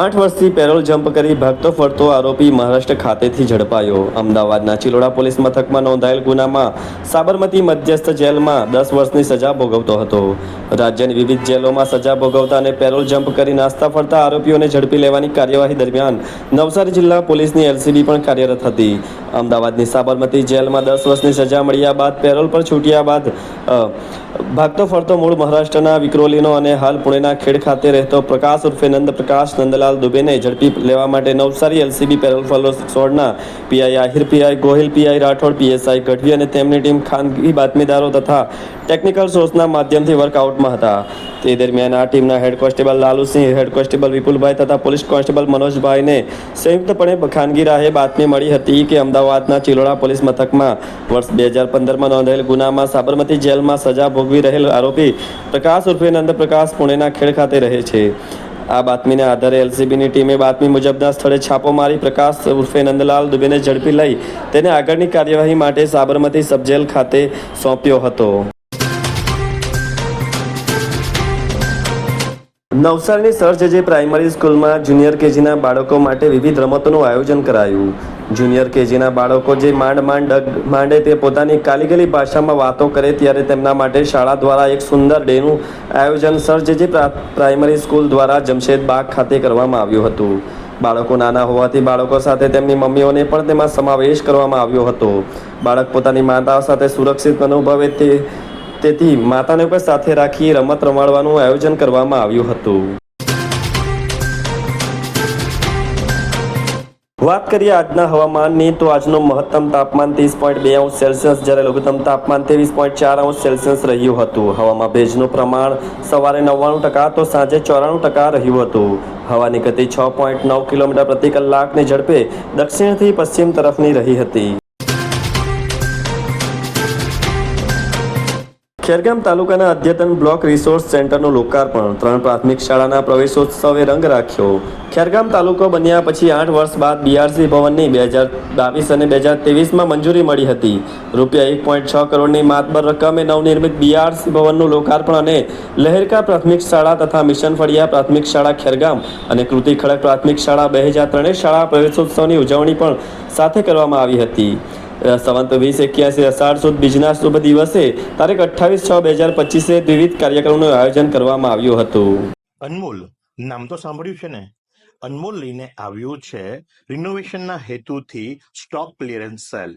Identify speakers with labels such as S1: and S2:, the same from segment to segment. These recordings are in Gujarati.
S1: આઠ વર્ષથી પેરોલ જમ્પ કરી ભાગતો ફરતો આરોપી મહારાષ્ટ્ર ખાતેથી ઝડપાયો. અમદાવાદના ચિલોડા પોલીસ મથકમાં નોંધાયેલ ગુનામાં સાબરમતી મધ્યસ્થ જેલમાં દસ વર્ષની સજા ભોગવતો હતો. રાજ્યની વિવિધ જેલોમાં સજા ભોગવતા અને પેરોલ જમ્પ કરી નાસ્તા ફરતા આરોપીઓને ઝડપી લેવાની કાર્યવાહી દરમિયાન નવસારી જિલ્લા પોલીસની એલસીબી પણ કાર્યરત હતી. અમદાવાદની સાબરમતી જેલમાં દસ વર્ષની સજા મળ્યા બાદ પેરોલ પર છૂટ્યા બાદ ભાગતો ફરતો મૂળ મહારાષ્ટ્રના વિક્રોલીનો અને હાલ પુણેના ખેડ ખાતે રહેતો પ્રકાશ ઉર્ફે નંદ પ્રકાશ નંદલાલ દુબેને ઝડપી લેવા માટે Navsari LCB parole સોળના PI Ahir, PI Gohil, PI Rathod, PSI Gadhvi અને તેમની ટીમ ખાનગી બાતમીદારો તથા ટેકનિકલ સોર્સના માધ્યમથી વર્કઆઉટમાં હતા. તે દરમિયાન આ ટીમના હેડ કોન્સ્ટેબલ લાલુસિંહ હેડ કોન્સ્ટેબલ વિપુલભાઈ તથા પોલીસ કોન્સ્ટેબલ મનોજભાઈને સંયુક્તપણે ખાનગી રાહે બાતમી મળી હતી કે અમદાવાદના ચિલોડા પોલીસ મથકમાં વર્ષ બે હજાર પંદરમાં નોંધાયેલ ગુનામાં સાબરમતી જેલમાં સજા ભોગવી રહેલ આરોપી પ્રકાશ ઉર્ફે નંદપ્રકાશ પુણેના ખેડ ખાતે રહે છે. આ બાતમીના આધારે એલસીબીની ટીમે બાતમી મુજબના સ્થળે છાપો મારી પ્રકાશ ઉર્ફે નંદલાલ દુબેને ઝડપી લઈ તેને આગળની કાર્યવાહી માટે સાબરમતી સબજેલ ખાતે સોંપ્યો હતો. નવસારીની સર જે પ્રાઇમરી સ્કૂલમાં જુનિયર કેજીના બાળકો માટે વિવિધ રમતોનું આયોજન કરાયું. જુનિયર કેજીના બાળકો જે માંડ માંડ માંડે તે પોતાની કાલીગલી ભાષામાં વાતો કરે ત્યારે તેમના માટે શાળા દ્વારા એક સુંદર ડેનું આયોજન સર જે પ્રા- પ્રાઇમરી સ્કૂલ દ્વારા જમશેદ બાગ ખાતે કરવામાં આવ્યું હતું. બાળકો નાના હોવાથી બાળકો સાથે તેમની મમ્મીઓને પણ તેમાં સમાવેશ કરવામાં આવ્યો હતો. બાળક પોતાની માતા સાથે સુરક્ષિત અનુભવે તે તેથી માતાને પણ સાથે રાખી રમત રમાડવાનું આયોજન કરવામાં આવ્યું હતું. વાત કરીએ આજના હવામાનની, તો આજનું મહત્તમ તાપમાન ત્રીસ પોઈન્ટ બે અંશ સેલ્સિયસ, જ્યારે લઘુત્તમ તાપમાન ત્રેવીસ પોઈન્ટ ચાર અંશ સેલ્સિયસ રહ્યું હતું. હવામાં ભેજનું પ્રમાણ સવારે નવ્વાણું ટકા તો સાંજે ચોરાણું ટકા રહ્યું હતું. હવાની ગતિ છ પોઈન્ટ નવ કિલોમીટર પ્રતિ કલાકની ઝડપે દક્ષિણથી પશ્ચિમ તરફની રહી હતી. ખેરગામ તાલુકાના અદ્યતન બ્લોક રિસોર્સ સેન્ટરનું લોકાર્પણ. ત્રણ પ્રાથમિક શાળાના પ્રવેશોત્સવે રંગ રાખ્યો. ખેરગામ તાલુકો બન્યા પછી આઠ વર્ષ બાદ બીઆરસી ભવનની બે હજાર બાવીસ અને બે હજાર ત્રેવીસમાં મંજૂરી મળી હતી. રૂપિયા એક પોઈન્ટ છ કરોડની માતબર રકમે નવનિર્મિત બીઆરસી ભવનનું લોકાર્પણ અને લહેરકા પ્રાથમિક શાળા તથા મિશન ફળિયા પ્રાથમિક શાળા ખેરગામ અને કૃતિ ખડક પ્રાથમિક શાળા બે હજાર ત્રણેય શાળા પ્રવેશોત્સવની ઉજવણી પણ સાથે કરવામાં આવી હતી. સંવંત વીસ, એક્યાસી, અષાઢ, સુદ બીજના શુભ દિવસે તારીખ અઠ્ઠાવીસ છ બે હજાર પચીસે વિવિધ કાર્યક્રમનું આયોજન કરવામાં આવ્યું હતું.
S2: અનમોલ, નામ તો સાંભળ્યું છે ને? અનમોલ લઈને આવ્યું છે. રિનોવેશનના હેતુથી સ્ટોક ક્લિયરન્સ સેલ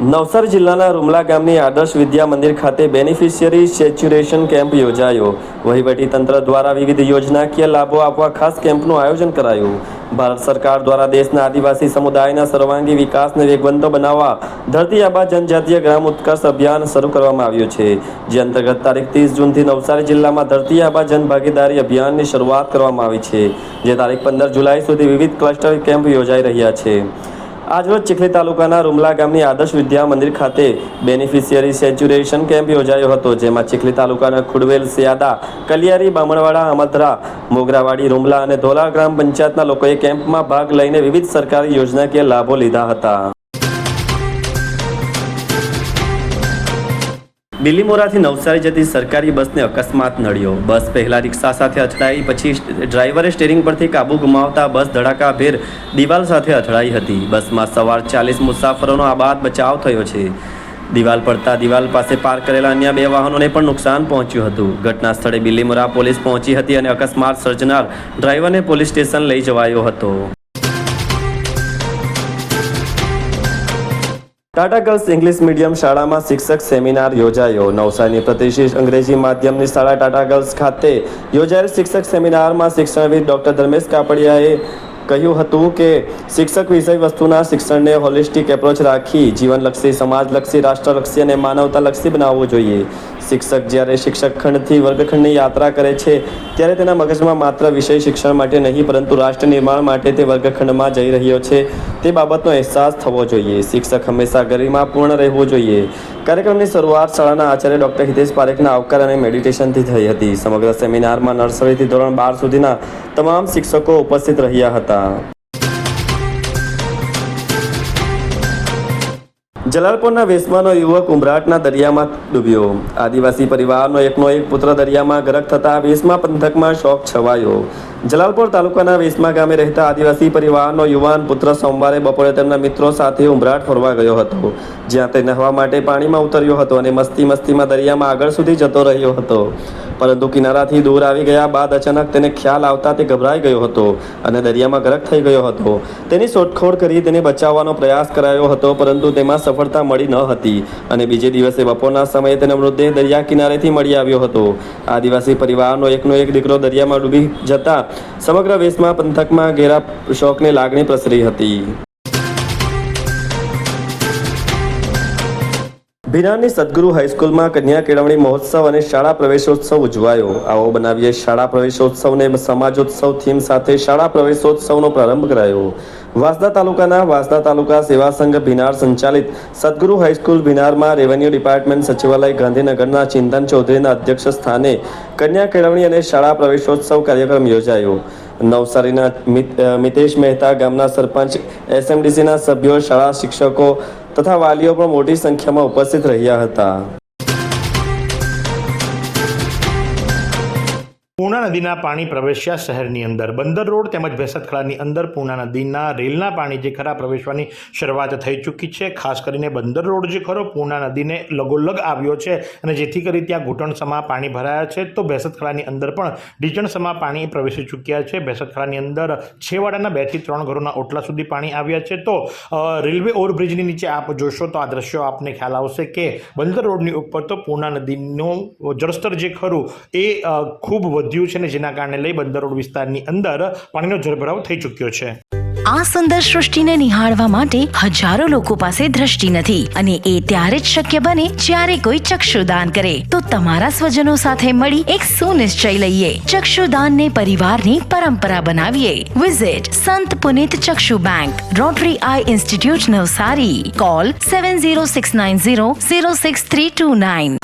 S1: નવસારી જિલ્લાના રૂમલા ગામની આદર્શ વિદ્યા મંદિર ખાતે બેનિફિશિયરી સેચ્યુરેશન કેમ્પ યોજાયો. વહીવટી તંત્ર દ્વારા વિવિધ યોજનાકીય લાભો આપવા ખાસ કેમ્પનું આયોજન કરાયું. ભારત સરકાર દ્વારા દેશના આદિવાસી સમુદાયના સર્વાંગી વિકાસને વેગવંતો બનાવવા ધરતી આબા જનજાતીય ગ્રામ ઉત્કર્ષ અભિયાન શરૂ કરવામાં આવ્યું છે. જે અંતર્ગત તારીખ ત્રીસ જૂનથી નવસારી જિલ્લામાં ધરતી આબા જન ભાગીદારી અભિયાનની શરૂઆત કરવામાં આવી છે, જે તારીખ પંદર જુલાઈ સુધી વિવિધ ક્લસ્ટર કેમ્પ યોજાઈ રહ્યા છે. આજરોજ ચીખલી તાલુકાના રૂમલા ગામની આદર્શ વિદ્યા મંદિર ખાતે બેનિફિશિયરી સેચ્યુરેશન કેમ્પ યોજાયો હતો, જેમાં ચીખલી તાલુકાના ખુડવેલ સિયાદા કલિયારી, બામણવાડા અમદરા મોગરાવાડી, રૂમલા અને ધોલા ગ્રામ પંચાયતના લોકોએ કેમ્પમાં ભાગ લઈને વિવિધ સરકારી યોજનાકીય લાભો લીધા હતા. બિલીમોરાથી નવસારી જતી સરકારી બસને અકસ્માત નડ્યો. બસ પહેલા રિક્ષા સાથે અથડાઈ, પછી ડ્રાઈવરે સ્ટેરિંગ પરથી કાબુ ગુમાવતા બસ ધડાકાભેર દિવાલ સાથે અથડાઈ હતી. બસમાં સવાર ચાલીસ મુસાફરોનો આ બાદ બચાવ થયો છે. દિવાલ પડતા દિવાલ પાસે પાર્ક કરેલા અન્ય બે વાહનોને પણ નુકસાન પહોંચ્યું હતું. ઘટના સ્થળે બિલીમોરા પોલીસ પહોંચી હતી અને અકસ્માત સર્જનાર ડ્રાઈવરને પોલીસ સ્ટેશન લઈ જવાયો હતો. ટાટા ગર્લ્સ ઇંગ્લિશ મીડિયમ શાળામાં શિક્ષક સેમિનાર યોજાયો. નવસારીની પ્રતિષ્ઠિત અંગ્રેજી માધ્યમની શાળા ટાટા ગર્લ્સ ખાતે યોજાયેલ શિક્ષક સેમિનારમાં શિક્ષણવિદ ડોક્ટર ધર્મેશ કાપડિયાએ કહ્યું હતું કે શિક્ષક વિષય વસ્તુના શિક્ષણને હોલિસ્ટિક એપ્રોચ રાખી જીવનલક્ષી, સમાજલક્ષી, રાષ્ટ્રલક્ષી અને માનવતાલક્ષી બનાવવું જોઈએ. શિક્ષક જ્યારે શિક્ષક ખંડથી વર્ગખંડની યાત્રા કરે છે, ત્યારે તેના મગજમાં માત્ર વિષય શિક્ષણ માટે નહીં, પરંતુ રાષ્ટ્ર નિર્માણ માટે તે વર્ગખંડમાં જઈ રહ્યો છે. તે બાબતનો અહેસાસ થવો જોઈએ. શિક્ષક હંમેશા ગરિમાપૂર્ણ રહેવું જોઈએ. કાર્યક્રમની શરૂઆત શાળાના આચાર્ય ડૉક્ટર હિતેશ પારેખના આવકાર અને મેડિટેશનથી થઈ હતી. સમગ્ર સેમિનારમાં નર્સરીથી ધોરણ બાર સુધીના તમામ શિક્ષકો ઉપસ્થિત રહ્યા હતા. જલાલપુરના વેસમાનો યુવક ઉમરાટના દરિયામાં ડૂબ્યો. આદિવાસી પરિવારનો એકનો એક પુત્ર દરિયામાં ગરક થતા વેસમા પંથકમાં શોક છવાયો. જલાલપોર તાલુકાના વેસમા ગામે રહેતા આદિવાસી પરિવારનો યુવાન પુત્ર સોમવારે બપોરે તેમના મિત્રો સાથે ઉમરાટ ફરવા ગયો હતો, જ્યાં તે નહાવા માટે પાણીમાં ઉતર્યો હતો અને મસ્તી મસ્તીમાં દરિયામાં આગળ સુધી જતો રહ્યો હતો. પરંતુ કિનારાથી દૂર આવી ગયા બાદ અચાનક તેને ખ્યાલ આવતા તે ગભરાઈ ગયો હતો અને દરિયામાં ગરક થઈ ગયો હતો. તેની શોધખોળ કરી તેને બચાવવાનો પ્રયાસ કરાયો હતો, પરંતુ તેમાં સફળતા મળી ન હતી અને બીજે દિવસે બપોરના સમયે તેનો મૃતદેહ દરિયા કિનારેથી મળી આવ્યો હતો. આદિવાસી પરિવારનો એકનો એક દીકરો દરિયામાં ડૂબી જતા સમગ્ર વેશમાં પંથકમાં ઘેરા શોકની લાગણી પ્રસરી હતી. ભિનારની સદગુરુ હાઈસ્કૂલમાં કન્યા કેળવણી મહોત્સવ અને શાળા પ્રવેશોત્સવ ઉજવાયો. આવો બનાવીએ શાળા પ્રવેશોત્સવને સમાજોત્સવ થીમ સાથે શાળા પ્રવેશોત્સવનો પ્રારંભ કરાયો. વાસદા તાલુકાના વાસદા તાલુકા સેવા સંઘ ભિનાર સંચાલિત સદગુરુ હાઈસ્કૂલ ભિનારમાં રેવન્યુ ડિપાર્ટમેન્ટ સચિવાલય ગાંધીનગરના ચિંતન ચૌધરીના અધ્યક્ષ સ્થાને કન્યા કેળવણી અને શાળા પ્રવેશોત્સવ કાર્યક્રમ યોજાયો. નવસારીના મિત- મિતેશ મહેતા ગામના સરપંચ, એસએમડીસીના સભ્યો, શાળા શિક્ષકો તથા વાલીઓ પણ મોટી સંખ્યામાં ઉપસ્થિત રહ્યા હતા.
S2: પૂર્ણા નદીના પાણી પ્રવેશ્યા શહેરની અંદર. બંદર રોડ તેમજ ભેસતખળાની અંદર પૂર્ણા નદીના રેલના પાણી જે ખરા પ્રવેશવાની શરૂઆત થઈ ચૂકી છે. ખાસ કરીને બંદર રોડ જે ખરો પૂર્ણા નદીને લગોલગ આવ્યો છે અને જેથી કરી ત્યાં ઘૂંટણસમા પાણી ભરાયા છે, તો ભેસતખળાની અંદર પણ ઢીચણસમા પાણી પ્રવેશી ચૂક્યા છે. ભેસતખળાની અંદર છેવાડાના બેથી ત્રણ ઘરોના ઓટલા સુધી પાણી આવ્યા છે. તો રેલવે ઓવરબ્રિજની નીચે આપ જોશો તો આ દ્રશ્યો આપને ખ્યાલ આવશે કે બંદર રોડની ઉપર તો પૂર્ણા નદીનું જળસ્તર જે ખરું એ ખૂબ વધ્યું છે ને, જેના કારણે લઈ બંદર વિસ્તારની અંદર પાણીનો જળભરાવ થઈ ચૂક્યો છે.
S3: આ સુંદર સૃષ્ટિને નિહાળવા માટે હજારો લોકો પાસે દ્રષ્ટિ નથી અને એ ત્યારે જ શક્ય બને જ્યારે કોઈ ચક્ષુદાન કરે. તો તમારા સ્વજનો સાથે મળી એક સુનિશ્ચય લઈએ. ચક્ષુદાનને પરિવારની પરંપરા બનાવીએ. Visit Sant Punit Chakshu bank rotary eye institute Navsari. Call seven zero six nine zero zero six three two nine